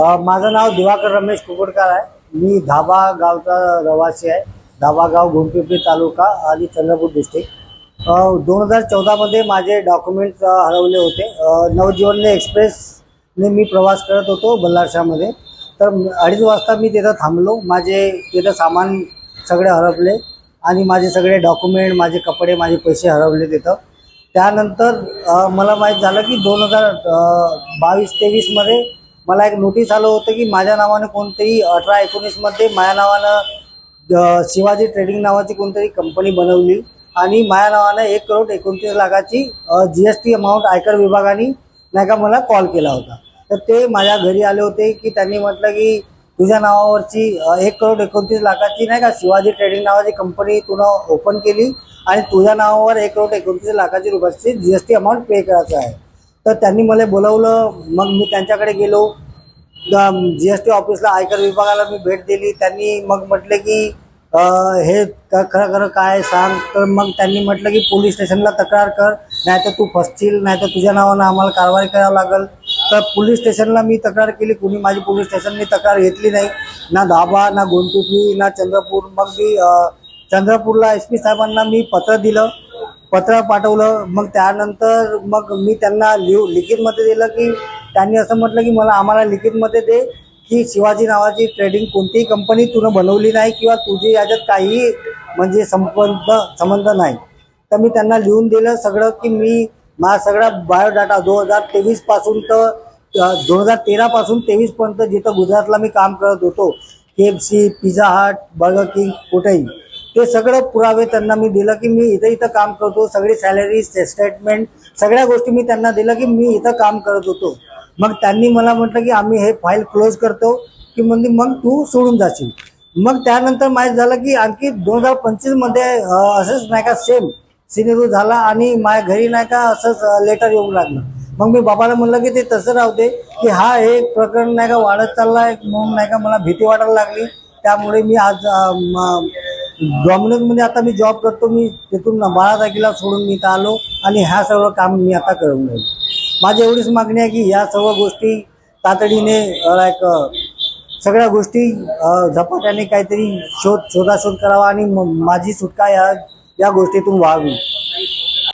माझं नाव दिवाकर रमेश कुकडकर आहे. मी धाबा गावचा रहिवासी आहे. धाबा गाव गोंडपिंपरी तालुका आणि चंद्रपूर डिस्ट्रिक्ट दोन हजार चौदामध्ये माझे डॉक्युमेंट्स हरवले होते. अ, नवजीवन एक्सप्रेसने मी प्रवास करत होतो बल्लारशामध्ये तर अडीच वाजता मी तिथं थांबलो. माझे तिथं सामान सगळे हरपले आणि माझे सगळे डॉक्युमेंट माझे कपडे माझे पैसे हरवले तिथं. त्यानंतर मला माहीत झालं की दोन हजार बावीस तेवीसमध्ये मला एक नोटीस आलं होतं की माझ्या नावानं कोणतरी अठरा एकोणीसमध्ये माझ्या नावानं शिवाजी ट्रेडिंग नावाची कोणतरी कंपनी बनवली आणि माझ्या नावानं एक करोड एकोणतीस लाखाची जी एस टी अमाऊंट आयकर विभागाने नाही का मला कॉल केला होता. तर ते माझ्या घरी आले होते की त्यांनी म्हटलं की तुझ्या नावावरची एक करोड एकोणतीस लाखाची नाही का शिवाजी ट्रेडिंग नावाची कंपनी तुला ओपन केली आणि तुझ्या नावावर एक करोड एकोणतीस लाखाची रुपयाची G S T amount pay करायचं आहे. तर त्यांनी मला बोलावलं. मग मी त्यांच्याकडे गेलो. जी एस टी ऑफिसला आयकर विभागाला मी भेट दिली. त्यांनी मग म्हटले की हे खरं खरं काय सांग. तर मग त्यांनी म्हटलं की पोलीस स्टेशनला तक्रार कर. नाहीतर तू फसशील. नाहीतर तुझ्या नावानं आम्हाला कारवाई करावं लागेल. तर पोलीस स्टेशनला मी तक्रार केली. कुणी माझी पोलीस स्टेशननी तक्रार घेतली नाही. ना धाबा ना गोंटुकी ना चंद्रपूर. मग मी चंद्रपूरला एस पी साहेबांना मी पत्र दिलं. पत्र पाठवलं मग त्यानंतर मग मी त्यांना लिहू लिखितमध्ये दिलं की त्यांनी असं म्हटलं की मला आम्हाला लिखितमध्ये दे की शिवाजी नावाची ट्रेडिंग कोणतीही कंपनी तुनं बनवली नाही किंवा तुझी याच्यात काही म्हणजे संबंध संबंध नाही. तर मी त्यांना लिहून दिलं सगळं की मी माझा सगळा बायोडाटा दोन हजार तेवीसपासून तर दोन हजार तेरापासून तेवीसपर्यंत जिथं गुजरातला मी काम करत होतो K F C pizza hut burger king कुठेही. ते सगळं पुरावे त्यांना मी दिलं की मी इथं इथं काम करतो सगळी सॅलरी स्टेटमेंट सगळ्या गोष्टी मी त्यांना दिलं की मी इथं काम करत होतो. मग त्यांनी मला म्हटलं की आम्ही हे फाईल क्लोज करतो की म्हणजे मग तू सोडून जाशील. मग त्यानंतर माहीत झालं की आणखी दोन हजार पंचवीसमध्ये असंच नाही का सेम सिनेरू झाला आणि माझ्या घरी नाही का असंच लेटर येऊ लागलं. मग मी बाबाला म्हणलं की ते तसं राहते की हा हे प्रकरण नाही का वाढत चालला आहे म्हणून नाही का मला भीती वाटायला लागली. त्यामुळे मी आज डॉमिनोजमध्ये आता मी जॉब करतो मी तिथून बारा तारखेला सोडून मी इथं आलो आणि ह्या सर्व काम मी आता करून राहिलो. माझी एवढीच मागणी आहे की या सर्व गोष्टी तातडीने लाईक सगळ्या गोष्टी झपाट्याने काहीतरी शोध शोधाशोध करावा आणि माझी सुटका या या गोष्टीतून व्हावी